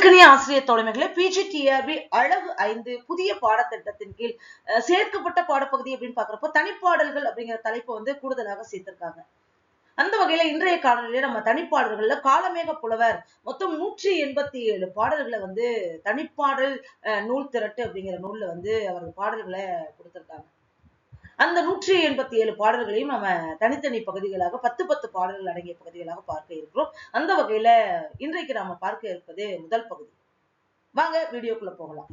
அன்புக்கினிய ஆசிரியர் PG TRP அழகு ஐந்து புதிய பாடத்திட்டத்தின் கீழ் சேர்க்கப்பட்ட பாடப்பகுதி அப்படின்னு பாக்குறப்போ தனிப்பாடல்கள் அப்படிங்கிற தலைப்பை வந்து கூடுதலாக சேர்த்திருக்காங்க. அந்த வகையில இன்றைய காணொலியில நம்ம தனிப்பாடல்கள்ல காலமேக புலவர் மொத்தம் நூற்றி எண்பத்தி ஏழு பாடல்களை வந்து தனிப்பாடல் நூல் திரட்டு அப்படிங்கிற நூல்ல வந்து அவர் பாடல்களை கொடுத்திருக்காங்க. அந்த நூற்றி எண்பத்தி ஏழு பாடல்களையும் நம்ம தனித்தனி பகுதிகளாக பத்து பத்து பாடல்கள் அடங்கிய பகுதிகளாக பார்க்க இருக்கிறோம். அந்த வகையில இன்றைக்கு நாம பார்க்க இருப்பது முதல் பகுதி. வாங்க வீடியோக்குள்ள போகலாம்.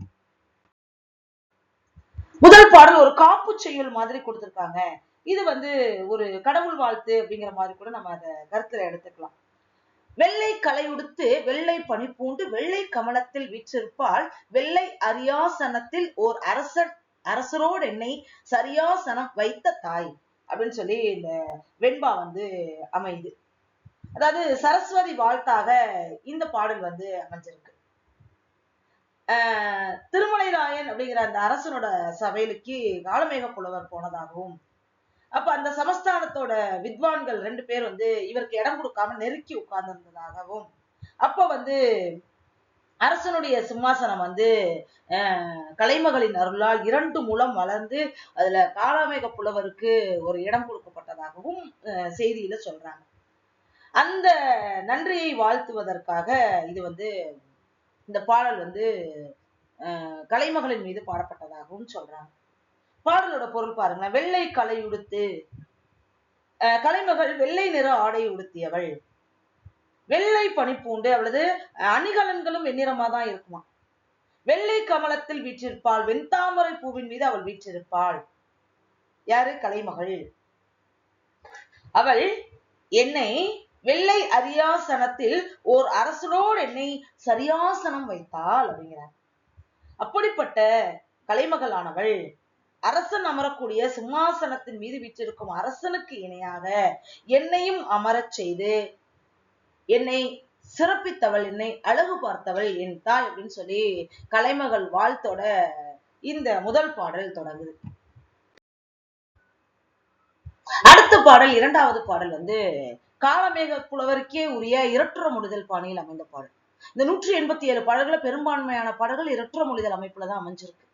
முதல் பாடல் ஒரு காப்பு செய்யுள் மாதிரி கொடுத்திருக்காங்க. இது வந்து ஒரு கடவுள் வாழ்த்து அப்படிங்கிற மாதிரி கூட நம்ம அதை கருத்துல எடுத்துக்கலாம். வெள்ளை கலையுடுத்து வெள்ளை பனி பூண்டு வெள்ளை கமலத்தில் வீற்றிருப்பால் வெள்ளை அரியாசனத்தில் ஓர் அரசர் அரசரோடு என்னை சரியாசனம் வைத்த தாய் அப்படின்னு சொல்லி இந்த வெண்பா வந்து அமையுது. அதாவது சரஸ்வதி வாழ்த்தாக இந்த பாடல் வந்து அமைஞ்சிருக்கு. ஆஹ் திருமலைராயன் அப்படிங்கிற அந்த அரசனோட சபையிலுக்கு காலமேக புலவர் போனதாகவும் அப்ப அந்த சமஸ்தானத்தோட வித்வான்கள் ரெண்டு பேர் வந்து இவருக்கு இடம் கொடுக்காம நெருக்கி உட்கார்ந்திருந்ததாகவும் அப்ப வந்து அரசனுடைய சிம்மாசனம் வந்து கலைமகளின் அருளால் இரண்டு மூலம் வளர்ந்து அதுல காலாமேக புலவருக்கு ஒரு இடம் கொடுக்கப்பட்டதாகவும் செய்தியில சொல்றாங்க. அந்த நன்றியை வாழ்த்துவதற்காக இது வந்து இந்த பாடல் வந்து கலைமகளின் மீது பாடப்பட்டதாகவும் சொல்றாங்க. பாடலோட பொருள் பாருங்களேன். வெள்ளை கலை உடுத்து கலைமகள் வெள்ளை நிற ஆடை உடுத்தியவள். வெள்ளை பனிப்பூண்டு அவளது அணிகலன்களும் வெண்ணிறமா தான் இருக்குமா வெள்ளை கமலத்தில் வீற்றிருப்பாள். வெண்தாமரை பூவின் மீது அவள் வீற்றிருப்பாள். யாரு? கலைமகள். அவள் என்னை வெள்ளை அரியாசனத்தில் ஓர் அரசனோடு என்னை சரியாசனம் வைத்தாள் அப்படிங்கிறார். அப்படிப்பட்ட கலைமகளானவள் அரசன் அமரக்கூடிய சிம்மாசனத்தின் மீது வீற்றிருக்கும் அரசனுக்கு இணையாக என்னையும் அமரச் செய்து என்னை சிறப்பித்தவள் என்னை அழகு பார்த்தவள் என் தாய் அப்படின்னு சொல்லி கலைமகள் வாழ்த்தோட இந்த முதல் பாடல் தொடங்குது. அடுத்த பாடல் இரண்டாவது பாடல் வந்து காலமேக புலவருக்கே உரிய இரட்டுற முடிதல் பாணியில் அமைந்த பாடல். இந்த நூற்றி எண்பத்தி ஏழு பாடல்களை பெரும்பான்மையான பாடல்கள் இரட்டுற மொழிதல் அமைப்புல தான் அமைஞ்சிருக்கு.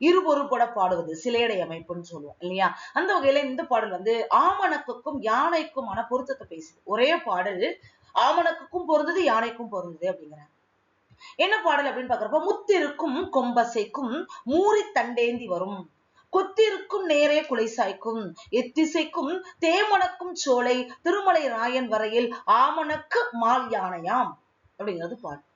இருபொருள்பட பாடுவது சிலையடை அமைப்புன்னு சொல்லுவோம் இல்லையா? அந்த வகையில இந்த பாடல் வந்து ஆமணக்குக்கும் யானைக்குமான பொருத்தத்தை பேசுது. ஒரே பாடல் ஆமணக்குக்கும் பொருந்தது யானைக்கும் பொருந்தது அப்படிங்கிறாங்க. என்ன பாடல் அப்படின்னு பாக்குறப்ப முத்திருக்கும் கொம்பசைக்கும் மூறி தண்டேந்தி வரும். கொத்திருக்கும் நேரே குலை சாய்க்கும். எத்திசைக்கும் தேமணக்கும் சோலை திருமலை ராயன் வரையில் ஆமணக்கு மால் யானையாம் அப்படிங்கிறது பாடல்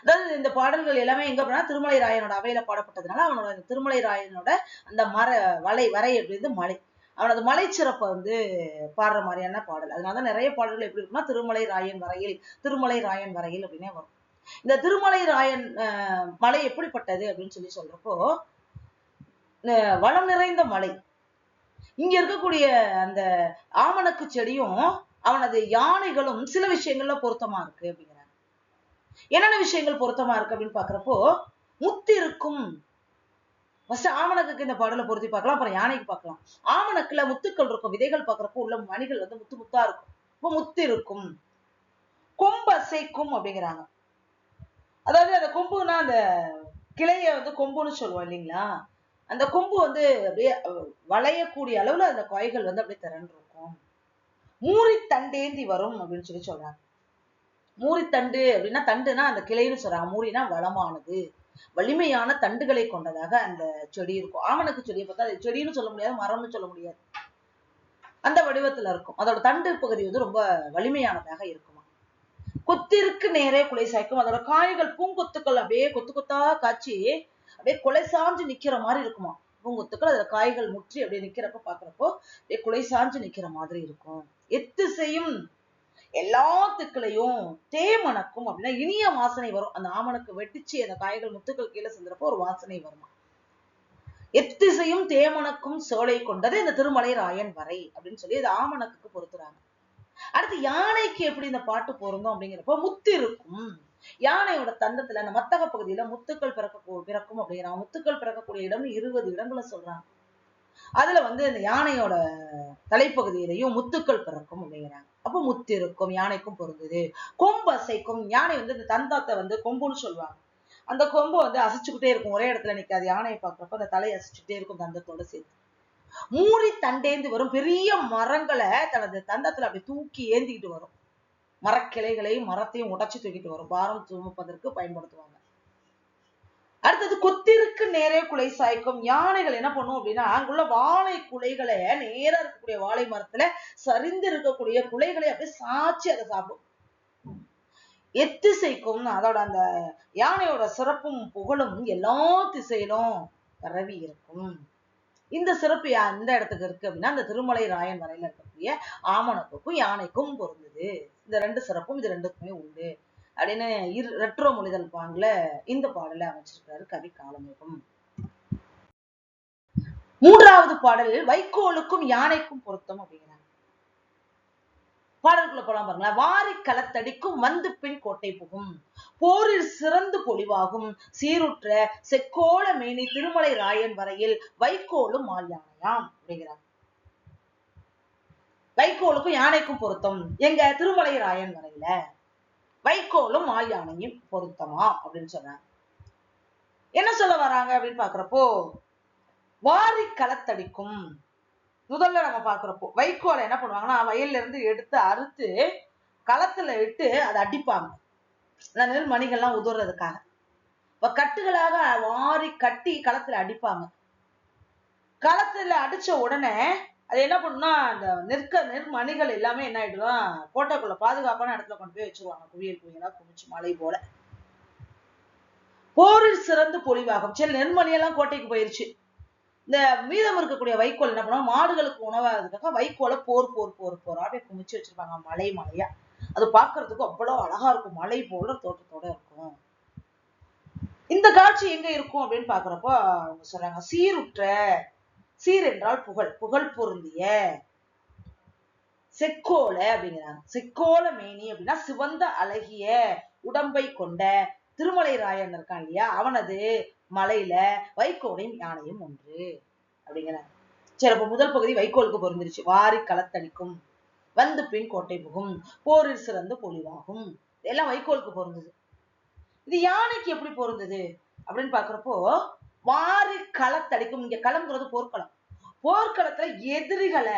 அதாவது இந்த பாடல்கள் எல்லாமே எங்க போனா திருமலை ராயனோட அவையில பாடப்பட்டதுனால அவனோட அந்த திருமலை ராயனோட அந்த மர வலை வரை அப்படின்றது மலை. அவனது மலை சிறப்பை வந்து பாடுற மாதிரியான பாடல். அதனாலதான் நிறைய பாடல்கள் எப்படி இருக்குன்னா திருமலை ராயன் வரையில் திருமலை ராயன் வரையில் அப்படின்னே வரும். இந்த திருமலை ராயன் அஹ், மலை எப்படிப்பட்டது அப்படின்னு சொல்லி சொல்றப்போ அஹ், வளம் நிறைந்த மலை. இங்க இருக்கக்கூடிய அந்த ஆமணக்கு செடியும் அவனது யானைகளும் சில விஷயங்கள்ல பொருத்தமா இருக்கு அப்படின்னு என்னென்ன விஷயங்கள் பொருத்தமா இருக்கு அப்படின்னு பாக்குறப்போ முத்து இருக்கும் ஃபர்ஸ்ட் ஆமணக்குக்கு இந்த பாடலை பொருத்தி பார்க்கலாம் அப்புறம் யானைக்கு பார்க்கலாம். ஆமணக்குல முத்துக்கள் இருக்கும் விதைகள் பாக்குறப்போ உள்ள மணிகள் வந்து முத்து முத்தா இருக்கும். இப்போ முத்து இருக்கும் கொம்பு அசைக்கும் அப்படிங்கிறாங்க. அதாவது அந்த கொம்புனா அந்த கிளைய வந்து கொம்புன்னு சொல்லுவோம் இல்லைங்களா? அந்த கொம்பு வந்து அப்படியே வளையக்கூடிய அளவுல அந்த கொய்கள் வந்து அப்படியே திரண்டு இருக்கும் மூரி தண்டேந்தி வரும் அப்படின்னு சொல்லி சொல்றாங்க. மூரித்தண்டு அப்படின்னா தண்டுனா அந்த கிளைன்னு சொல்றாங்க. மூரினா வளமானது. வலிமையான தண்டுகளை கொண்டதாக அந்த செடி இருக்கும். ஆமணக்கு செடியை பார்த்தா அது செடின்னு சொல்ல முடியாது மரம்னு சொல்ல முடியாது. அந்த வடிவத்துல இருக்கும். அதோட தண்டு பகுதி வந்து ரொம்ப வலிமையானதாக இருக்குமா? கொத்திற்கு நேரே குலை சாய்க்கும். அதோட காய்கள் பூங்கொத்துக்கள் அப்படியே கொத்து கொத்தா காய்ச்சி அப்படியே குலை சாஞ்சு நிக்கிற மாதிரி இருக்குமா? பூங்கொத்துக்கள் அதுல காய்கள் முற்றி அப்படியே நிக்கிறப்ப பாக்குறப்போ அப்படியே குலை சாஞ்சு நிக்கிற மாதிரி இருக்கும். எத்து செய்யும் எல்லாத்துக்களையும் தேமணக்கும் அப்படின்னா இனிய வாசனை வரும். அந்த ஆமணக்கு வெட்டிச்சு அந்த காய்கள் முத்துக்கள் கீழே சிந்துறப்போ ஒரு வாசனை வருமா? எத்திசையும் தேமணக்கும் சோலை கொண்டது இந்த திருமலை ராயன் வரை அப்படின்னு சொல்லி இது ஆமணக்கு பொறுத்துறாங்க அடுத்து யானைக்கு எப்படி இந்த பாட்டு பொருந்தும் அப்படிங்கிறப்போ முத்து இருக்கும். யானையோட தந்தத்துல அந்த மத்தக பகுதியில முத்துக்கள் பிறக்க பிறக்கும் அப்படிங்கிறாங்க முத்துக்கள் பிறக்கக்கூடிய இடம் இருபது இடங்களை சொல்றாங்க. அதுல வந்து இந்த யானையோட தலைப்பகுதியிலையும் முத்துக்கள் பிறக்கும் அப்படிங்கிறாங்க. அப்போ முத்து இருக்கும் யானைக்கும் பொருந்தது. கொம்பு அசைக்கும். யானை வந்து இந்த தந்தத்தை வந்து கொம்புன்னு சொல்லுவாங்க. அந்த கொம்பு வந்து அசைச்சுக்கிட்டே இருக்கும். ஒரே இடத்துல நிக்காது. யானையை பார்க்குறப்ப அந்த தலை அசைச்சுட்டே இருக்கும் தந்தத்தோட சேர்த்து. மூடி தண்டேந்து வரும். பெரிய மரங்களை தனது தந்தத்துல அப்படி தூக்கி ஏந்திக்கிட்டு வரும். மரக்கிளைகளையும் மரத்தையும் உடைச்சு தூக்கிட்டு வரும். பாரம் சுமப்பதற்கு பயன்படுத்துவாங்க. அடுத்தது கொத்திருக்கு நேரே குலை சாய்க்கும் யானைகள் என்ன பண்ணும் அப்படின்னா அங்குள்ள வாழை குலைகளை நேரா இருக்கக்கூடிய வாழை மரத்துல சரிந்து இருக்கக்கூடிய குலைகளை அப்படியே சாய்ச்சி அதை சாப்பிடும். எத்திசைக்கும் அதோட அந்த யானையோட சிறப்பும் புகழும் எல்லா திசையிலும் பரவி இருக்கும். இந்த சிறப்பு அந்த எந்த இடத்துக்கு இருக்கு அப்படின்னா அந்த திருமலை ராயன் வரையில இருக்கக்கூடிய ஆமணப்புக்கும் யானைக்கும் பொருந்தது. இந்த ரெண்டு சிறப்பும் இது ரெண்டுக்குமே உண்டு. அப்படின்னு இரு ரெட்ரோ மொழிதல் பாங்குல இந்த பாடலை அமைச்சிருக்காரு கவி காலமேகம். மூன்றாவது பாடல் வைக்கோலுக்கும் யானைக்கும் பொருத்தம் அப்படிங்கிறாங்க. பாடலுக்குள்ள போலாம் பாருங்களேன் வாரி களத்தடிக்கும் வந்து பின் கோட்டை புகும். போரில் சிறந்து பொலிவாகும். சீருற்ற செக்கோள மேனி திருமலை ராயன் வரையில் வைக்கோலும் மால் யானையாம் அப்படிங்கிறாங்க. வைக்கோலுக்கும் யானைக்கும் பொருத்தம். எங்க திருமலை ராயன் வரையில வைக்கோலும் மால் யானையும் பொருத்தமா? அப்படின்னு சொன்னாங்க. என்ன சொல்ல வராங்க அப்படின்னு பாக்குறப்போ வாரி களத்தடிக்கும் முதல்ல நம்ம பாக்குறப்போ வைக்கோலை என்ன பண்ணுவாங்கன்னா வயல்ல இருந்து எடுத்து அறுத்து களத்துல இட்டு அதை அடிப்பாங்க. அந்த நெல் மணிகள்லாம் உதுறதுக்காக. இப்ப கட்டுகளாக வாரி கட்டி களத்துல அடிப்பாங்க. களத்துல அடிச்ச உடனே அது என்ன பண்ணும்னா அந்த நெற்க நெற்மணிகள் எல்லாமே என்ன ஆயிடும்னா கோட்டைக்குள்ள பாதுகாப்பான இடத்துல கொண்டு போய் வச்சிருவாங்க. குவியல் குவியலா குமிச்சு மலை போல. போரில் சிறந்து பொலிவாகும். சரி நெற்மணி எல்லாம் கோட்டைக்கு போயிருச்சு. இந்த மீதம் இருக்கக்கூடிய வைக்கோல் என்ன பண்ணுவாங்க மாடுகளுக்கு உணவாகிறதுக்காக வைக்கோலை போர் போர் போர் போர் அப்படியே குமிச்சு வச்சிருப்பாங்க. மலை மலையா. அது பாக்குறதுக்கு அவ்வளவு அழகா இருக்கும். மலை போல தோட்டத்தோட இருக்கும். இந்த காட்சி எங்க இருக்கும் அப்படின்னு பாக்குறப்போ அவங்க சொல்றாங்க சீருற்ற சீர் என்றால் புகழ் புகழ் பொருந்திய செக்கோல அப்படிங்கிறாங்க. செக்கோல மேனி அப்படின்னா சிவந்த அழகிய உடம்பை கொண்ட திருமலை ராயன் இருக்கான் இல்லையா? அவனது மலையில வைக்கோலையும் யானையும் ஒன்று அப்படிங்கிறாங்க. சரி அப்ப முதல் பகுதி வைக்கோலுக்கு பொருந்துருச்சு. வாரி களத்தடிக்கும் வந்து பின் கோட்டை புகும் போரில் சிறந்து பொலிவாகும். இதெல்லாம் வைக்கோலுக்கு பொருந்தது. இது யானைக்கு எப்படி பொருந்தது அப்படின்னு பாக்குறப்போ வாரி களத்தடிக்கும் இங்க களம்ங்கிறது போர்க்களம். போர்க்களத்துல எதிரிகளை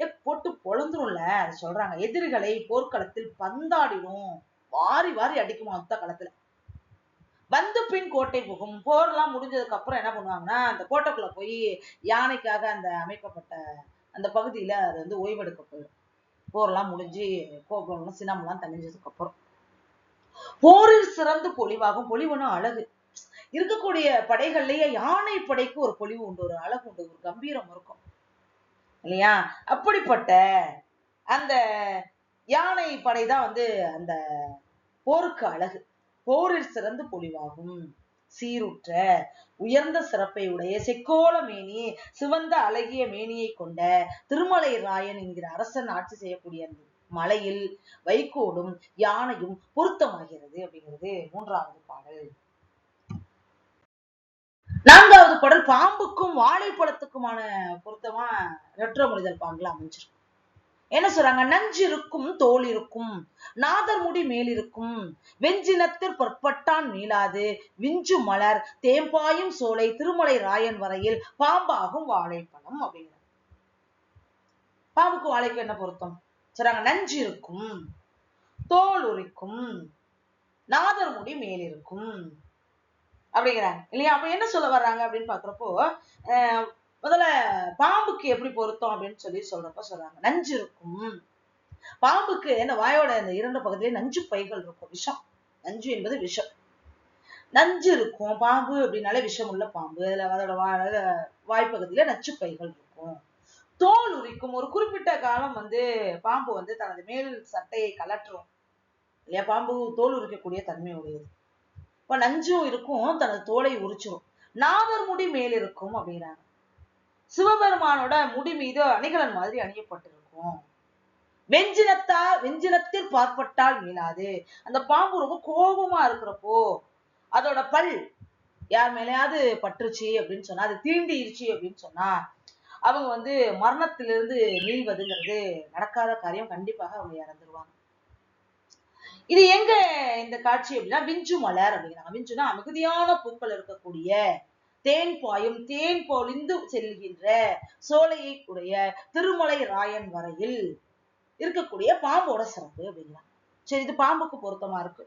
ஏ, போட்டு பொழந்துரும்ல அது சொல்றாங்க. எதிரிகளை போர்க்களத்தில் பந்தாடிடும். வாரி வாரி அடிக்குமா அந்த களத்துல வந்து பின் கோட்டை புகும். போர்லாம் முடிஞ்சதுக்கு அப்புறம் என்ன பண்ணுவாங்கன்னா அந்த கோட்டைக்குள்ள போய் யானைக்காக அந்த அமைக்கப்பட்ட அந்த பகுதியில அது வந்து ஓய்வெடுக்க போயிடும். போர்லாம் முடிஞ்சு கோபுரம் சினம்லாம் தணிஞ்சதுக்கு அப்புறம். போரில் சிறந்து பொலிவாகும். பொலிவுனா அழகு. இருக்கக்கூடிய படைகள்லயே யானை படைக்கு ஒரு பொலிவு உண்டு ஒரு அழகு உண்டு ஒரு கம்பீரம் இருக்கும். இல்லையா? அப்படிப்பட்ட அந்த யானை படைதான் வந்து அந்த போருக்கு அழகு. போரில் சிறந்து பொலிவாகும். சீருற்ற உயர்ந்த சிறப்பை உடைய செக்கோல மேனி சிவந்த அழகிய மேனியை கொண்ட திருமலை ராயன் என்கிற அரசன் ஆட்சி செய்யக்கூடிய அந்த மலையில் வைக்கோடும் யானையும் பொருத்தமாகிறது அப்படிங்கிறது மூன்றாவது பாடல். நான்காவது பாடல் பாம்புக்கும் வாழைப்பழத்துக்குமான பொருத்தமா ரெட்ரோ மொழிதல் பாங்குல அமைஞ்சிருக்கும். என்ன சொல்றாங்க? நஞ்சு இருக்கும் தோல் இருக்கும் நாதர் முடி மேலிருக்கும் வெஞ்சினத்தில் பொற்பட்டான் மீளாது விஞ்சு மலர் தேம்பாயும் சோலை திருமலை ராயன் வரையில் பாம்பாகும் வாழைப்பழம் அப்படிங்கிறாங்க. பாம்புக்கு வாழைக்கு என்ன பொருத்தம்? சொல்றாங்க நஞ்சு இருக்கும் தோல் உரிக்கும் நாதர் முடி மேலிருக்கும். அப்படிங்கிறாங்க. இல்லையா? அப்ப என்ன சொல்ல வர்றாங்க அப்படின்னு பாக்குறப்போ முதல்ல பாம்புக்கு எப்படி பொருத்தம் அப்படின்னு சொல்லி சொல்றப்ப சொல்றாங்க. நஞ்சு இருக்கும். பாம்புக்கு இந்த வாயோட இந்த இரண்டு பகுதியிலே நஞ்சு பைகள் இருக்கும். விஷம். நஞ்சு என்பது விஷம். நஞ்சு இருக்கும். பாம்பு அப்படின்னாலே விஷம் உள்ள பாம்பு. அதுல அதோட வா- வாய்ப்பகுதியில நச்சு பைகள் இருக்கும். தோல் உரிக்கும். ஒரு குறிப்பிட்ட காலம் வந்து பாம்பு வந்து தனது மேல் சட்டையை கலற்றும். இல்லையா? பாம்பு தோல் உரிக்கக்கூடிய தன்மை உடையது இப்ப நஞ்சும் இருக்கும் தனது தோலை உரிச்சிரும். நாதர் முடி மேலிருக்கும் அப்படிங்கிறாங்க. சிவபெருமானோட முடி மீது அணிகலன் மாதிரி அணியப்பட்டிருக்கும். வெஞ்சினத்தா வெஞ்சினத்தில் பார்ப்பட்டால் மீளாது அந்த பாம்பு ரொம்ப கோபமா இருக்கிறப்போ அதோட பல் யார் மேலையாவது பட்டுருச்சு அப்படின்னு சொன்னா அது தீண்டிருச்சு அப்படின்னு சொன்னா அவங்க வந்து மரணத்திலிருந்து மீள்வதுங்கிறது நடக்காத காரியம். கண்டிப்பாக அவங்க இறந்துருவாங்க. இது எங்க இந்த காட்சி அப்படின்னா விஞ்சு மலர் அப்படிங்கிறாங்க. விஞ்சுனா மிகுதியான பூக்கள் இருக்கக்கூடிய தேன் பாயும் தேன் பொழிந்து செல்கின்ற சோலையை உடைய திருமலை ராயன் வரையில் இருக்கக்கூடிய பாம்போட சிறப்பு அப்படிங்கிறாங்க. சரி இது பாம்புக்கு பொருத்தமா இருக்கு.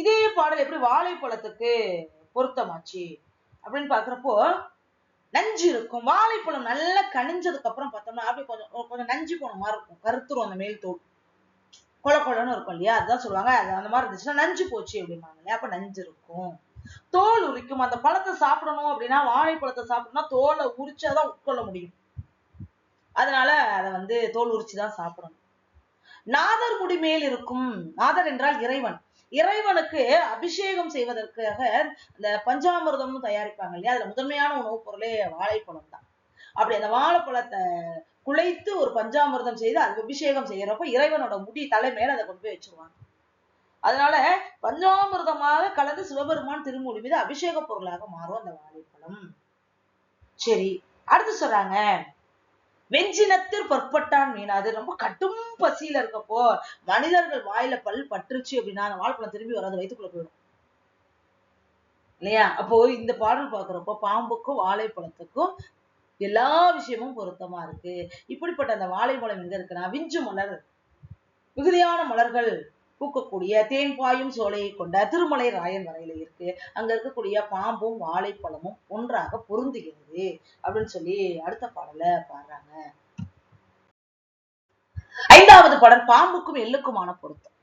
இதே பாடல் எப்படி வாழைப்பழத்துக்கு பொருத்தமாச்சு அப்படின்னு பாக்குறப்போ நஞ்சு இருக்கும் வாழைப்பழம் நல்லா கனிஞ்சதுக்கு அப்புறம் பார்த்தோம்னா அப்படியே கொஞ்சம் கொஞ்சம் நஞ்சு போன மாதிரி இருக்கும். கருத்துரும் அந்த மேல் தோல். கொல கொலன்னு இருக்கும் இல்லையா? அதுதான் சொல்லுவாங்க. அது அந்த மாதிரி இருந்துச்சுன்னா நஞ்சு போச்சு அப்படிம்பாங்க இல்லையா? அப்ப நஞ்சு இருக்கும். தோல் உரிக்கும். அந்த பழத்தை சாப்பிடணும் அப்படின்னா வாழைப்பழத்தை சாப்பிடணும்னா தோலை உரிச்சாதான் உட்கொள்ள முடியும். அதனால அதை வந்து தோல் உரிச்சுதான் சாப்பிடணும். நாதர் முடி மேல் இருக்கும். நாதர் என்றால் இறைவன். இறைவனுக்கு அபிஷேகம் செய்வதற்காக அந்த பஞ்சாமிர்தம்னு தயாரிப்பாங்க இல்லையா? அதுல முதன்மையான உணவுப் பொருளே வாழைப்பழம் தான் அப்படி அந்த வாழைப்பழத்தை குழைத்து ஒரு பஞ்சாமிர்தம் செய்து அதுக்கு அபிஷேகம் செய்யறப்ப இறைவனோட முடி தலை மேல அதை கொண்டு போய் வச்சிருவாங்க. அதனால பஞ்சாமிர்தமாக கலந்து சிவபெருமான் திருமுடி மீது அபிஷேக பொருளாக மாறும் அந்த வாழைப்பழம். சரி அடுத்து சொல்றாங்க. வெஞ்சினத்தில் பொற்பட்டான் மீன். அது ரொம்ப கட்டும் பசியில இருக்கப்போ மனிதர்கள் வாயில பல் பற்றுச்சு அப்படின்னா அந்த வாழைப்பழம் திரும்பி வராது வயிற்றுக்குள்ள போயிடும். இல்லையா? அப்போ இந்த பாடல் பாக்குறப்போ பாம்புக்கும் வாழைப்பழத்துக்கும் எல்லா விஷயமும் பொருத்தமா இருக்கு. இப்படிப்பட்ட அந்த வாழைப்பழம் எங்க இருக்குன்னா விஞ்சு மலர். மிகுதியான மலர்கள் பூக்கக்கூடிய தேன் பாயும் சோலையை கொண்ட திருமலை ராயன் வரையில இருக்கு. அங்க இருக்கக்கூடிய பாம்பும் வாழைப்பழமும் ஒன்றாக பொருந்துகிறது அப்படின்னு சொல்லி அடுத்த பாடல பாடுறாங்க. ஐந்தாவது பாடல் பாம்புக்கும் எள்ளுக்குமான பொருத்தம்.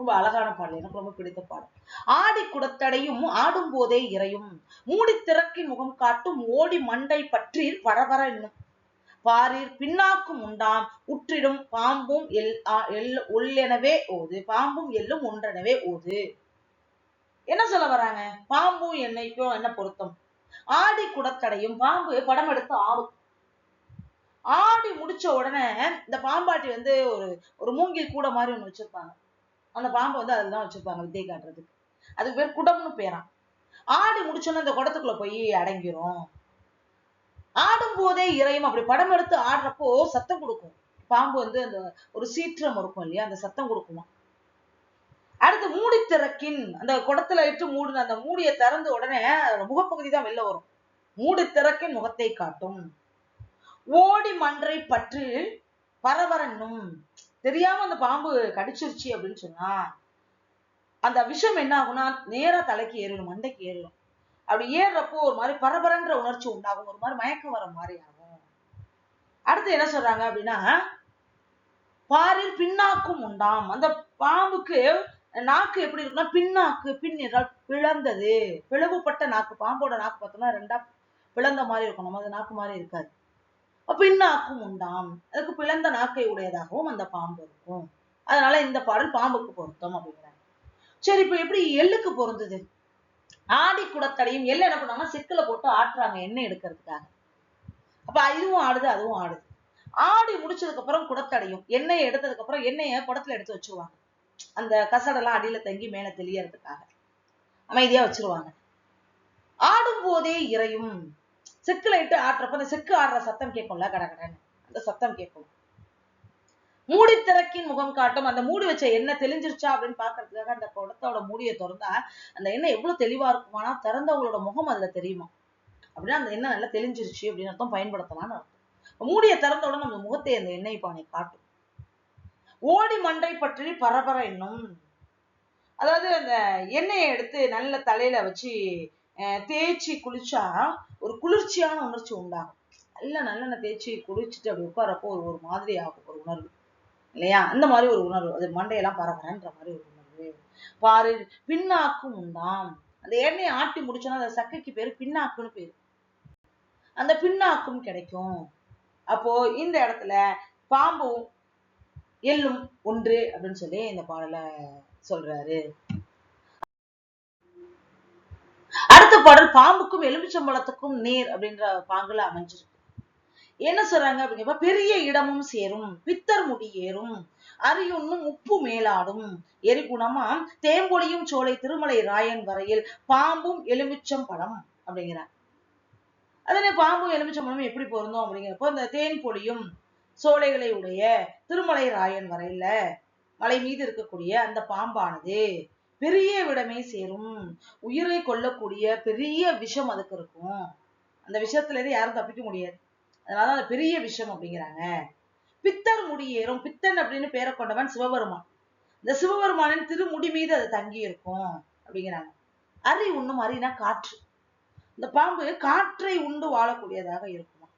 ரொம்ப அழகான பாடல். எனக்கு ரொம்ப பிடித்த பாடல். ஆடி குடத்தடையும் ஆடும் போதே இறையும். மூடி திறக்கின் முகம் காட்டும் ஓடி மண்டை பற்றி பரபர இன்னும். பாரீர் பின்னாக்கும் உண்டாம். உற்றிடும் பாம்பும் எல் எல் உள்ளெனவே ஓது. பாம்பும் எல்லும் ஒன்றெனவே ஓது. என்ன சொல்ல வராங்க? பாம்பும் என்னைக்கும் என்ன பொருத்தம்? ஆடி குடத்தடையும் பாம்பு படம் எடுத்து ஆடும். ஆடி முடிச்ச உடனே இந்த பாம்பாட்டி வந்து ஒரு ஒரு மூங்கில் கூட மாதிரி ஒண்ணு வச்சிருப்பாங்க. அந்த பாம்பை வந்து அதுலதான் வச்சிருப்பாங்க வித்தை காட்டுறதுக்கு. அதுக்கு பேர் குடம்னு பேரான் ஆடி முடிச்சோன்னு அந்த குடத்துக்குள்ள போய் அடங்கிரும். ஆடும் போதே இறையும். அப்படி படம் எடுத்து ஆடுறப்போ சத்தம் கொடுக்கும். பாம்பு வந்து அந்த ஒரு சீற்றம் இருக்கும் இல்லையா? அந்த சத்தம் கொடுக்குமா அடுத்து மூடி திறக்கின். அந்த குடத்துல இட்டு மூடின அந்த மூடியை திறந்த உடனே அதோட முகப்பகுதி தான் வெளில வரும். மூடி திறக்கின் முகத்தை காட்டும். ஓடி மன்றை பற்று பரவரன்னும். தெரியாம அந்த பாம்பு கடிச்சிருச்சு அப்படின்னு சொன்னா அந்த விஷம் என்ன ஆகும்னா நேரா தலைக்கு ஏறிடும் மண்டைக்கு ஏறிடும். அப்படி ஏறுறப்போ ஒரு மாதிரி பரபரன்ற உணர்ச்சி உண்டாகும் ஒரு மாதிரி மயக்கம் வர மாதிரி ஆகும். அடுத்து என்ன சொல்றாங்க அப்படின்னா பாரில் பின்னாக்கும் உண்டாம். அந்த பாம்புக்கு நாக்கு எப்படி இருக்குன்னா பின்னாக்கு பின் என்றால் பிளந்தது. பிளவுபட்ட நாக்கு பாம்போட நாக்கு பார்த்தோம்னா ரெண்டா பிளந்த மாதிரி இருக்கும். நம்ம நாக்கு மாதிரி இருக்காது. பின்னாக்கும் உண்டாம்? அதுக்கு பிளந்த நாக்கை உடையதாகவும் அந்த பாம்பு இருக்கும். அதனால இந்த பாடல் பாம்புக்கு பொருத்தம் அப்படிங்கிறாங்க. சரி இப்ப எப்படி எள்ளுக்கு பொருந்தது? ஆடி குடத்தடையும் எள்ளு என்ன பண்ணாங்க சிக்கல போட்டு ஆட்டுறாங்க எண்ணெய் எடுக்கிறதுக்காக. அப்ப இதுவும் ஆடுது அதுவும் ஆடுது. ஆடி முடிச்சதுக்கு அப்புறம் குடத்தடையும். எண்ணெயை எடுத்ததுக்கு அப்புறம் எண்ணெயை குடத்துல எடுத்து வச்சிருவாங்க. அந்த கசடெல்லாம் அடியில தங்கி மேல தெளியறதுக்காக. அமைதியா வச்சிருவாங்க. ஆடும் போதே இறையும். செக்குல இட்டு ஆடுறப்ப அந்த செக்கு ஆடுற சத்தம் கேட்கும்ல கடகடன்னு அந்த சத்தம் கேட்கும் மூடி திறக்கின் முகம் காட்டும். அந்த மூடி வச்ச எண்ணெய் தெளிஞ்சிருச்சா அப்படின்னு பாக்குறதுக்காக அந்த குடத்தோட மூடியை திறந்தா அந்த எண்ணெய் எவ்வளவு தெளிவா இருக்குமானா திறந்தவங்களோட முகம் அதுல தெரியுமா? அப்படின்னா அந்த எண்ணெய் நல்லா தெளிஞ்சிருச்சு அப்படின்னு அர்த்தம் பயன்படுத்தலாம்னு அர்த்தம். மூடியை திறந்த உடனே நம்ம முகத்தை அந்த எண்ணெய் பானை காட்டும். ஓடி மண்டை பற்றி பரபர இன்னும் அதாவது அந்த எண்ணெயை எடுத்து நல்ல தலையில வச்சு தேய்ச்சி குளிச்சா ஒரு குளிர்ச்சியான உணர்ச்சி உண்டாகும். நல்ல நல்லெண்ணெய் தேய்ச்சி குளிச்சுட்டு அப்படி உட்காரப்போ ஒரு ஒரு மாதிரி ஆகும் ஒரு உணர்வு. இல்லையா? அந்த மாதிரி ஒரு உணர்வு. அது மண்டையெல்லாம் பரபரன்ற மாதிரி ஒரு உணர்வு. பாரு பின்னாக்கும் உண்டாம். அந்த எண்ணெயை ஆட்டி முடிச்சோன்னா அந்த சக்கைக்கு பேரு பின்னாக்குன்னு பேரு. அந்த பின்னாக்கும் கிடைக்கும். அப்போ இந்த இடத்துல பாம்பும் எள்ளும் ஒன்று அப்படின்னு சொல்லி இந்த பாடலை சொல்றாரு. அடுத்த பாடல் பாம்புக்கும் எலுமிச்சம்பழத்துக்கும் நேர் அப்படின்ற பாங்குல அமைஞ்சிருக்கு. என்ன சொல்றாங்க அப்படிங்கப்ப பெரிய இடமும் சேரும் பித்தர் முடி ஏறும் அரியுண்ணும் உப்பு மேலாடும் எரிகுணமா தேம்பொழியும் சோலை திருமலை ராயன் வரையில் பாம்பும் எலுமிச்சம் பழம் அப்படிங்கிறார் அதனே பாம்பும் எலுமிச்சம் எலுமிச்சம்பழமும் எப்படி பொருந்தோம் அப்படிங்கிறப்போ இந்த தேன் பொழியும் சோலைகளை உடைய திருமலை ராயன் வரையில மலை மீது இருக்கக்கூடிய அந்த பாம்பானது பெரிய விடமே சேரும். உயிரை கொல்லக்கூடிய பெரிய விஷம் அதுக்கு இருக்கும். அந்த விஷத்துல இருந்து யாரும் தப்பிக்க முடியாது. அதனால அது பெரிய விஷம் அப்படிங்கிறாங்க. பித்தர் முடியேறும் பித்தன் அப்படின்னு பேரை கொண்டவன் சிவபெருமான். இந்த சிவபெருமானின் திருமுடி மீது அது தங்கி இருக்கும் அப்படிங்கிறாங்க. அரி உண்ணும் அரினா காற்று. இந்த பாம்பு காற்றை உண்டு வாழக்கூடியதாக இருக்குமா?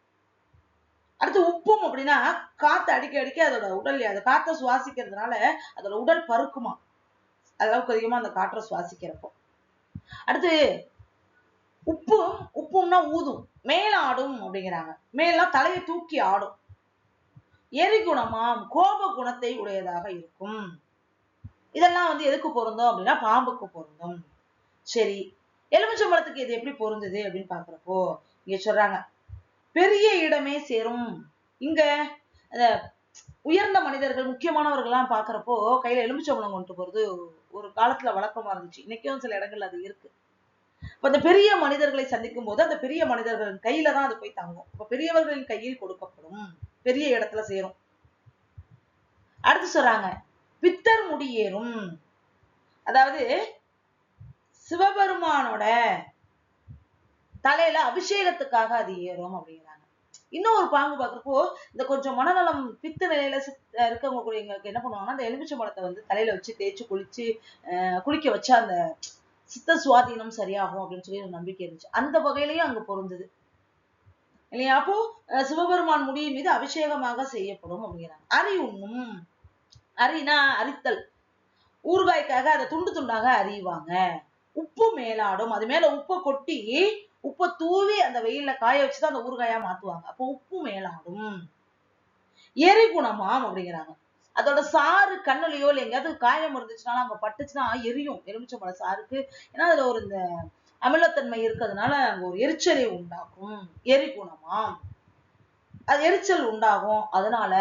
அடுத்து உப்பும் அப்படின்னா காத்து அடிக்க அடிக்க அதோட உடல் அந்த காத்தை சுவாசிக்கிறதுனால அதோட உடல் பருக்குமா? அளவுக்கு அதிகமா அந்த காற்றை சுவாசிக்கிறப்போ. அடுத்து உப்பு உப்பும்னா ஊதும். மேலாடும் அப்படிங்கிறாங்க. மேலாம் தலையை தூக்கி ஆடும். எரிகுணமாம் கோப குணத்தை உடையதாக இருக்கும். இதெல்லாம் வந்து எதுக்கு பொருந்தும் அப்படின்னா பாம்புக்கு பொருந்தும். சரி எலுமிச்சம்பழத்துக்கு இது எப்படி பொருந்தது அப்படின்னு பாக்குறப்போ இங்க சொல்றாங்க பெரிய இடமே சேரும். இங்க அந்த உயர்ந்த மனிதர்கள் முக்கியமானவர்கள்லாம் பாக்குறப்போ கையில எலுமிச்சம்பழம் கொண்டு போறது ஒரு காலத்துல வழக்கமா இருந்துச்சு. இன்னைக்கும் சில இடங்கள்ல அது இருக்கு. இப்ப அந்த பெரிய மனிதர்களை சந்திக்கும் போது அந்த பெரிய மனிதர்களின் கையில தான் அது போய் தங்கும். இப்ப பெரியவர்களின் கையில் கொடுக்கப்படும். பெரிய இடத்துல சேரும். அடுத்து சொல்றாங்க பித்தர் முடியேறும் அதாவது சிவபெருமானோட தலையில அபிஷேகத்துக்காக அது ஏறும் அப்படிங்கிறாங்க. இன்னும் ஒரு பாம்பு பாக்குறப்போ இந்த கொஞ்சம் மனநலம் பித்த நிலையில இருக்கவங்க இருக்கவங்க எங்களுக்கு என்ன பண்ணுவாங்கன்னா அந்த எலுமிச்சை பழத்தை வந்து தலையில வச்சு தேய்ச்சு குளிச்சு அஹ் குளிக்க வச்சா அந்த சித்த சுவாதீனம் சரியாகும் அப்படின்னு சொல்லி ஒரு நம்பிக்கை இருந்துச்சு. அந்த வகையிலயும் அங்க பொருந்தது. இல்லையா? அப்போ சிவபெருமான் முடியின் மீது அபிஷேகமாக செய்யப்படும் அப்படிங்கிறாங்க. அரி உண்ணும் அரினா அரித்தல். ஊறுகாய்க்காக அதை துண்டு துண்டாக அறிவாங்க உப்பு மேலாடும். அது மேல உப்பை கொட்டி உப்பை தூவி அந்த வெயில்ல காய வச்சுதான் அந்த ஊறுகாயா மாத்துவாங்க. அப்போ உப்பு மேலாடும் எரிகுணமாம் அப்படிங்கிறாங்க. அதோட சாறு கண்ணுலயோ இல்லை எங்கேயாவது காயம் இருந்துச்சுனாலும் அங்க பட்டுச்சுன்னா எரியும். எலுமிச்சம்பழ சாருக்கு ஏன்னா அதுல ஒரு இந்த அமிலத்தன்மை இருக்கிறதுனால அங்க ஒரு எரிச்சலை உண்டாக்கும் எரிகுணமாம் அது எரிச்சல் உண்டாகும். அதனால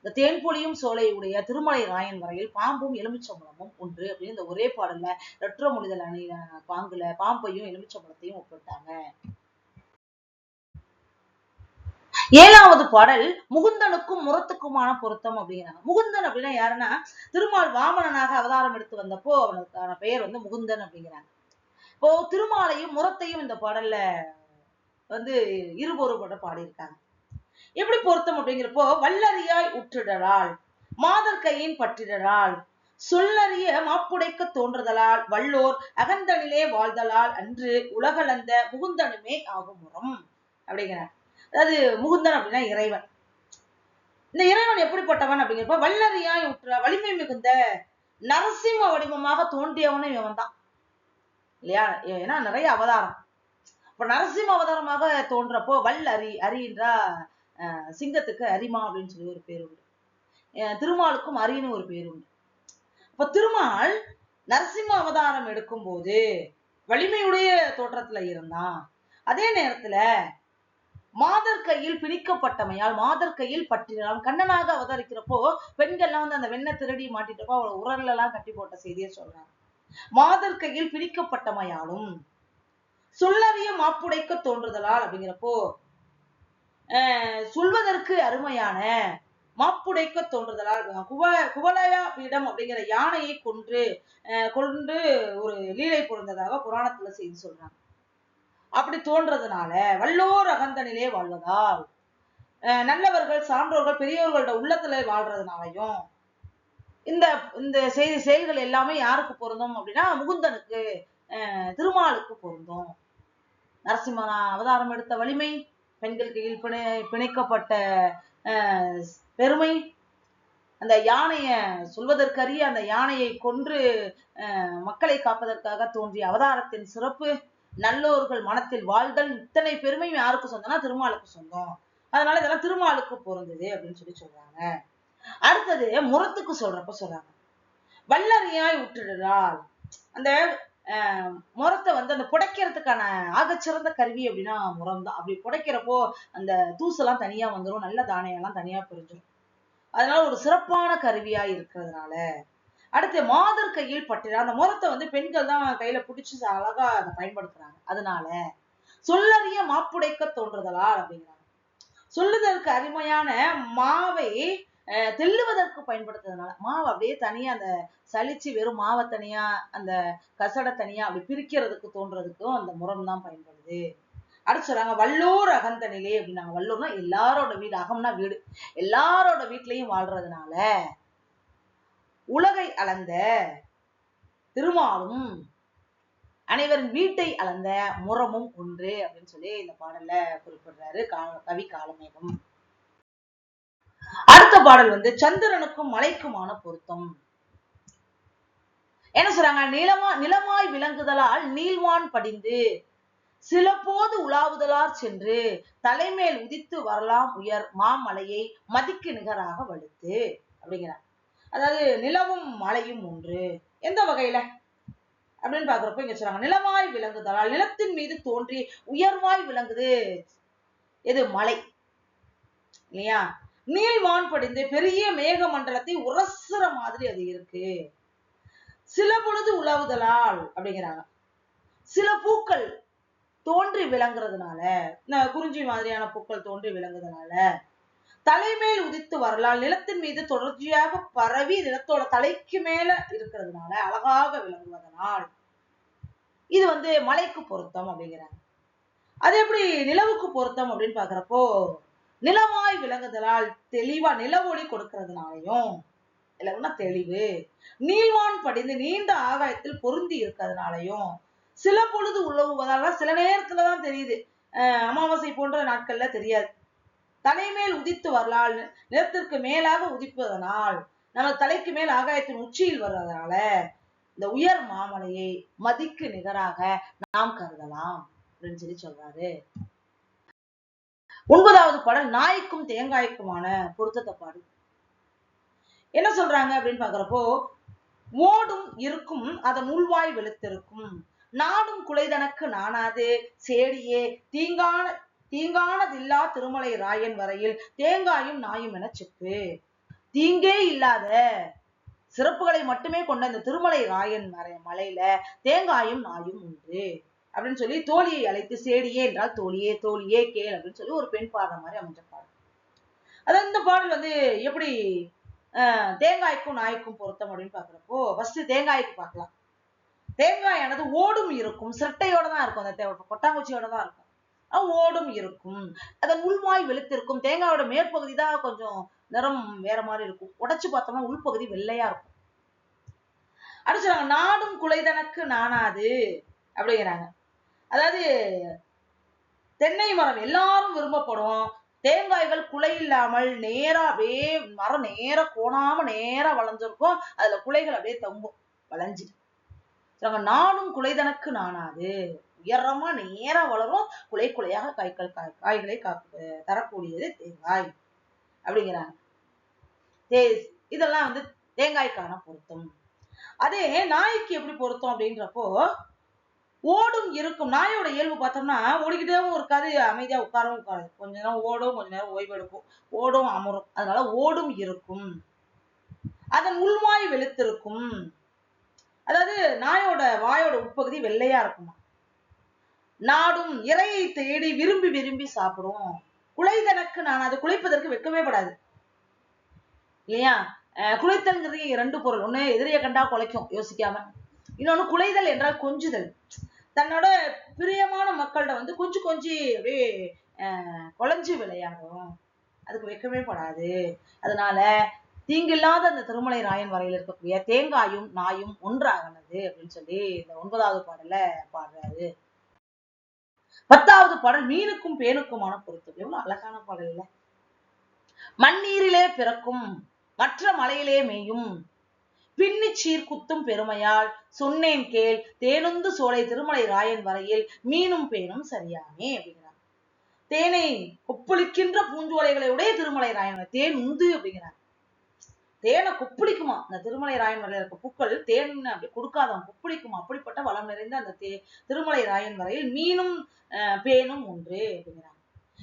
இந்த தேன்பொழியும் சோலை உடைய திருமலை ராயன் வரையில் பாம்பும் எலுமிச்சம்பழமும் ஒன்று அப்படின்னு இந்த ஒரே பாடல்ல ரெற்ற மொழிதல் அணி பாங்குல பாம்பையும் எலுமிச்சம்பழத்தையும் ஒப்பிட்டாங்க. ஏழாவது பாடல் முகுந்தனுக்கும் முரத்துக்குமான பொருத்தம் அப்படிங்கிறாங்க. முகுந்தன் அப்படின்னா யாருன்னா திருமால் வாமனனாக அவதாரம் எடுத்து வந்தப்போ அவனுக்கான பெயர் வந்து முகுந்தன் அப்படிங்கிறாங்க. இப்போ திருமாலையும் முரத்தையும் இந்த பாடல்ல வந்து இருபொருபட பாடியிருக்காங்க. எப்படி பொருத்தம் அப்படிங்கிறப்போ வல்லறியாய் உற்றிடலால் மாதர் கையின் பற்றிடலால் சொல்லறிய மாப்புடைக்க தோன்றுதலால் வல்லோர் அகந்தனிலே வாழ்தலால் அன்று உலகளந்த முகுந்தனுமே ஆகும் உரம் அப்படிங்கிறார். அதாவது முகுந்தன் அப்படின்னா இறைவன். இந்த இறைவன் எப்படிப்பட்டவன் அப்படிங்கிறப்ப வல்லறியாய் உற்ற வலிமை மிகுந்த நரசிம்ம வடிவமாக தோன்றியவனும் இவன் தான் இல்லையா? ஏன்னா நிறைய அவதாரம். இப்ப நரசிம்ம அவதாரமாக தோன்றப்போ வல் அரி சிங்கத்துக்கு அரிமா அப்படின்னு சொல்லி ஒரு பேர் உண்டு. திருமாலுக்கும் அரியன்னு ஒரு பேர் உண்டு. இப்ப திருமால் நரசிம்ம அவதாரம் எடுக்கும்போது வலிமையுடைய தோற்றத்துல இருந்தான். அதே நேரத்துல மாதர் கையில் பிணிக்கப்பட்டமையால் மாதர் கையில் பற்றினான். கண்ணனாக அவதரிக்கிறப்போ பெண்கள்லாம் வந்து அந்த வெண்ணை திருடி மாட்டிட்டப்போ அவளை உரல்ல எல்லாம் கட்டி போட்ட செய்தியை சொல்றாங்க. மாதர் கையில் பிணிக்கப்பட்டமையாலும் சொல்லறிய மாப்புடைக்க தோன்றுதலால் அப்படிங்கிறப்போ சொல்வதற்கு அருமையான மாப்புடைக்க தோன்றுதலால் குவ குவலயா பீடம் அப்படிங்கிற யானையை கொன்று கொண்டு ஒரு லீலை பொருந்ததாக புராணத்துல செய்து சொல்றாங்க. அப்படி தோன்றதுனால வல்லோர் அகந்தனிலே வாழ்வதால் நல்லவர்கள் சான்றோர்கள் பெரியவர்களோட உள்ளத்துல வாழ்றதுனாலையும் இந்த இந்த செய்தி செயல்கள் எல்லாமே யாருக்கு பொருந்தும் அப்படின்னா முகுந்தனுக்கு திருமாலுக்கு பொருந்தும். நரசிம்ம அவதாரம் எடுத்த வலிமை பெண்களுக்கு பிணை பிணைக்கப்பட்ட அஹ் பெருமை அந்த யானையை சொல்வதற்கரிய அந்த யானையை கொன்று அஹ் மக்களை காப்பதற்காக தோன்றிய அவதாரத்தின் சிறப்பு நல்லோர்கள் மனத்தில் வாழ்தல் இத்தனை பெருமையும் யாருக்கு சொந்தம்னா திருமாலுக்கு சொந்தம். அதனால இதெல்லாம் திருமாலுக்கு பொருந்தது அப்படின்னு சொல்லி சொல்றாங்க. அடுத்தது முரத்துக்கு சொல்றப்ப சொல்றாங்க. வல்லறியாய் விட்டுடுறாள் அந்த முரத்தை வந்து அந்த புடைக்கிறதுக்கான ஆகச்சிறந்த கருவி அப்படின்னா முரம் தான் அப்படி புடைக்கிறப்போ அந்த தூசெல்லாம் தனியா வந்துரும் நல்ல தானியம் எல்லாம் தனியா பிரிஞ்சிடும் அதனால ஒரு சிறப்பான கருவியா இருக்கிறதுனால. அடுத்து மாதர் கையில் பட்டு அந்த முரத்தை வந்து பெண்கள் தான் கையில பிடிச்சி அழகா அதை பயன்படுத்துறாங்க. அதனால சொல்லறிய மாப்புடைக்க தோன்றுதலால் அப்படிங்கிறாங்க. சொல்லுதலுக்கு அருமையான மாவை தெள்ளுவதற்கு பயன்படுத்துறதுனால மாவு அப்படியே தனியா அந்த சலிச்சு வெறும் மாவை தனியா அந்த கசடை தனியா அப்படி பிரிக்கிறதுக்கு தோன்றதுக்கும் அந்த முரம் தான் பயன்படுது. அடுத்து சொல்றாங்க வல்லூர் அகந்தனிலே அப்படின்னாங்க. வல்லூர்னா எல்லாரோட வீடு அகம்னா வீடு. எல்லாரோட வீட்லயும் வாழ்றதுனால உலகை அளந்த திருமாலும் அனைவரின் வீட்டை அளந்த முறமும் ஒன்று அப்படின்னு சொல்லி இந்த பாடல்ல குறிப்பிடுறாரு கா- கவி காலமேகம். அடுத்த பாடல் வந்து சந்திரனுக்கும் மலைக்குமான பொருத்தம். என்ன சொல்றாங்க? நிலமா நிலமாய் விளங்குதலால் நீள்வான் படிந்து சில போது உலாவுதலார் சென்று தலைமேல் உதித்து வரலாம் உயர் மாமலையை மதிக்கு நிகராக வலுத்து அப்படிங்கிறார். அதாவது நிலவும் மலையும் ஒன்று. எந்த வகையில? அப்படின்னு பாக்குறப்ப இங்க சொல்றாங்க நிலமாய் விளங்குதலால் நிலத்தின் மீது தோன்றி உயர்வாய் விளங்குது. எது? மலை. இல்லையா? நீள்வான் படிந்து பெரிய மேக மண்டலத்தை உரசுற மாதிரி அது இருக்கு. சில பொழுது உலவுதலால் அப்படிங்கிறாங்க. சில பூக்கள் தோன்றி விளங்குறதுனால இந்த குறிஞ்சி மாதிரியான பூக்கள் தோன்றி விளங்குறதுனால தலைமேல் உதித்து வரலால் நிலத்தின் மீது தொடர்ச்சியாக பரவி நிலத்தோட தலைக்கு மேல இருக்கிறதுனால அழகாக விளங்குவதனால் இது வந்து மலைக்கு பொருத்தம் அப்படிங்கிறாங்க. அது எப்படி நிலவுக்கு பொருத்தம் அப்படின்னு பாக்குறப்போ நிலமாய் விளங்குதலால் தெளிவா நிலவொளி கொடுக்கறதுனாலையும் இல்லைன்னா தெளிவு நீள்வான் படிந்து நீண்ட ஆகாயத்தில் பொருந்தி இருக்கிறதுனாலையும் சில பொழுது உழவுவதால சில நேரத்துல தான் தெரியுது. அமாவாசை போன்ற நாட்கள்ல தெரியாது. தலைமேல் உதித்து வரலால் நிலத்திற்கு மேலாக உதிப்பதனால் நம்ம தலைக்கு மேல் ஆகாயத்தின் உச்சியில் வர்றதுனால இந்த உயர் மாமலையை மதிக்கு நிகராக நாம் கருதலாம் அப்படின்னு சொல்லி சொல்றாரு. ஒன்பதாவது பாடல் நாய்க்கும் தேங்காய்க்குமான பொருத்தத்தை பாடு. என்ன சொல்றாங்க அப்படின்னு பாக்குறப்போ ஓடும் இருக்கும் அதன் உள்வாய் வெளுத்திருக்கும். நாடும் குலைதனக்கு நாணாது சேடியே தீங்கான தீங்கானதில்லா திருமலை ராயன் வரையில் தேங்காயும் நாயும் என செப்பு. தீங்கே இல்லாத சிறப்புகளை மட்டுமே கொண்ட இந்த திருமலை ராயன் மலையில தேங்காயும் நாயும் உண்டு. அப்படின்னு சொல்லி தோழியை அழைத்து சேடியே என்றால் தோழியே தோழியே கேள் அப்படின்னு சொல்லி ஒரு பெண் பாடுற மாதிரி அமைஞ்ச பாடல். அதாவது இந்த பாடல் வந்து எப்படி ஆஹ் தேங்காய்க்கும் நாய்க்கும் பொருத்தம் அப்படின்னு பாக்குறப்போ ஃபர்ஸ்ட் தேங்காய்க்கு பார்க்கலாம். தேங்காயானது ஓடும் இருக்கும். சிரட்டையோட தான் இருக்கும் அந்த கொட்டாங்குச்சியோட தான் இருக்கும். ஓடும் இருக்கும். அதன் உள்வாய் வெளுத்திருக்கும். தேங்காயோட மேற்பகுதி தான் கொஞ்சம் நிறம் வேற மாதிரி இருக்கும். உடைச்சு பார்த்தோம்னா உள்பகுதி வெள்ளையா இருக்கும். அடுத்து சொல்றாங்க, நாடும் குலைதனக்கு நாணாது அப்படிங்கிறாங்க. அதாவது தென்னை மரம் எல்லாரும் விரும்பப்படும் தேங்காய்கள் குலை இல்லாமல் நேரா அப்படியே மரம் நேரா கோணாம நேரா வளைஞ்சிருக்கும் அதுல குலைகள் அப்படியே தம்பும் வளைஞ்சு. நானும் குலைதனக்கு நாணாது உயரமா நேரா வளரும். குலை குலையாக காய்கள் காய் காய்களை காக்கு தரக்கூடியது தேங்காய் அப்படிங்கிறாங்க. தே இதெல்லாம் வந்து தேங்காய்க்கான பொருத்தம். அதே நாய்க்கு எப்படி பொருத்தம் அப்படின்றப்போ ஓடும் இருக்கும். நாயோட இயல்பு பார்த்தோம்னா ஓடிக்கிட்டேவும் இருக்காது அமைதியா உட்காரவும் உட்காராது கொஞ்ச நேரம் ஓடும் கொஞ்ச நேரம் ஓய்வு எடுக்கும். ஓடும் அமரும். அதனால ஓடும் இருக்கும். அதன் உள்வாய் வெளுத்திருக்கும். அதாவது நாயோட வாயோட உட்பகுதி வெள்ளையா இருக்குமா? நாடும் இறையை தேடி விரும்பி விரும்பி சாப்பிடும். குலைதனக்கு நான் அது குலைப்பதற்கு வெக்கவே படாது. இல்லையா? அஹ் குலைத்தல்ங்கிறது ரெண்டு பொருள். ஒண்ணு எதிரிய கண்டா குலைக்கும் யோசிக்காம. இன்னொன்னு குலைதல் என்றால் கொஞ்சுதல். தன்னோட பிரியமான மக்கள்கிட்ட வந்து கொஞ்சம் கொஞ்சி அப்படியே அஹ் விளையாடும். அதுக்கு வெட்கமே படாது. அதனால தீங்கில்லாத அந்த திருமலை ராயன் வரையில் இருக்கக்கூடிய தேங்காயும் நாயும் ஒன்றாகனது அப்படின்னு சொல்லி இந்த ஒன்பதாவது பாடல்ல பாடுறாரு. பத்தாவது பாடல் மீனுக்கும் பேனுக்குமான பொருத்தம். எவ்வளவு அழகான பாடல் இல்ல மண்ணீரிலே பிறக்கும் மற்ற மலையிலே மேயும் பின்னி சீர்குத்தும் பெருமையால் சொன்னேன் கேள் தேனுந்து சோலை திருமலை ராயன் வரையில் மீனும் பேனும் சரியாமே அப்படிங்கிறார். தேனை கொப்பளிக்கின்ற பூஞ்சோலைகளை உடைய திருமலை ராயன் தேன் உந்து அப்படிங்கிறார். தேனை கொப்பளிக்குமா? அந்த திருமலை ராயன் வரையில் இருக்க பூக்கள் தேன் அப்படி கொடுக்காதான் கொப்பளிக்குமா? அப்படிப்பட்ட வளம் நிறைந்த அந்த தே திருமலை ராயன் வரையில் மீனும் அஹ், பேனும் ஒன்று அப்படிங்கிறாங்க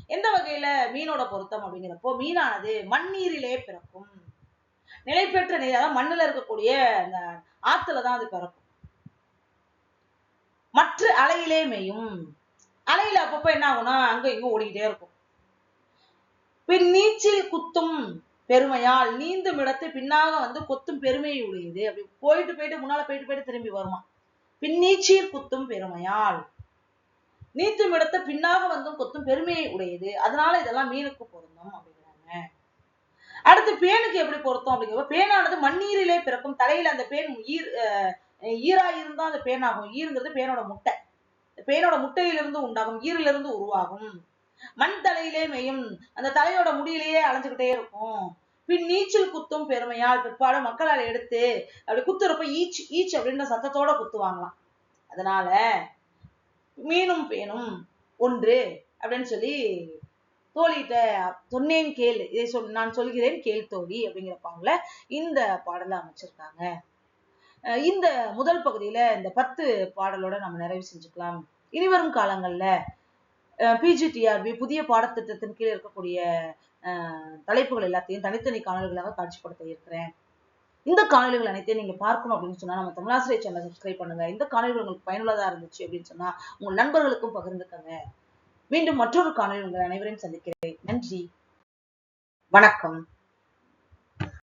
எந்த வகையில மீனோட பொருத்தம் அப்படிங்கிறப்போ மீனானது மண்ணீரிலே பிறக்கும். நிலை பெற்ற நீர் அதாவது மண்ணுல இருக்கக்கூடிய அந்த ஆற்றுல தான் அது பிறக்கும். மற்ற அலையிலே மேயும். அலையில அப்பப்போ என்ன ஆகும்னா அங்க இங்க ஓடிக்கிட்டே இருக்கும். பின் நீச்சில் குத்தும் பெருமையால் நீந்தும் இடத்தை பின்னாக வந்து கொத்தும் பெருமையை உடையது. அப்படி போயிட்டு போயிட்டு முன்னால போயிட்டு போயிட்டு திரும்பி வருமா பின் நீச்சீர் குத்தும் பெருமையால். நீத்தும் இடத்தை பின்னாக வந்தும் கொத்தும் பெருமையை உடையது. அதனால இதெல்லாம் மீனுக்கு பொருந்தும் அப்படிங்கிறாங்க. அடுத்து பேனுக்கு எப்படி பொருத்தம் அப்படிங்கிறப்ப பேனானது மண்ணீரிலே பிறக்கும். தலையில அந்த பேன் ஈர் அஹ் ஈரா இருந்தா அந்த பேனாகும். ஈருங்கிறது பேனோட முட்டை. பேனோட முட்டையிலிருந்து உண்டாகும். ஈரிலிருந்து உருவாகும். மண் தலையிலே மெய்யும் அந்த தலையோட முடியிலேயே அலைஞ்சுக்கிட்டே இருக்கும். பின் நீச்சல் குத்தும் பெருமையால் பிற்பாடு மக்களால் எடுத்து அப்படி குத்துறப்ப ஈச் ஈச் அப்படின்ற சத்தத்தோட குத்துவாங்களாம். அதனால மீனும் பேனும் ஒன்று அப்படின்னு சொல்லி தோழிகிட்ட சொன்னேன் கேள். இதை சொல் நான் சொல்கிறேன் கேள் தோழி அப்படிங்கிற பாங்கல இந்த பாடலை அமைச்சிருக்காங்க. இந்த முதல் பகுதியில இந்த பத்து பாடலோட நம்ம நிறைவு செஞ்சுக்கலாம். இனிவரும் காலங்கள்ல பிஜிடிஆர்பி புதிய பாடத்திட்டத்தின் கீழ் இருக்கக்கூடிய தலைப்புகள் எல்லாத்தையும் தனித்தனி காணொலிகளாக காட்சிப்படுத்த இருக்கிறேன். இந்த காணொலிகள் அனைத்தையும் நீங்க பார்க்கணும் அப்படின்னு சொன்னா நம்ம தமிழாசிரியர் சேனலை சப்ஸ்கிரைப் பண்ணுங்க. இந்த காணொலிகள் உங்களுக்கு பயனுள்ளதா இருந்துச்சு அப்படின்னு சொன்னா உங்க நண்பர்களுக்கும் பகிர்ந்துக்கங்க. மீண்டும் மற்றொரு காணொலி உங்கள் அனைவரையும் சந்திக்கிறேன். நன்றி. வணக்கம்.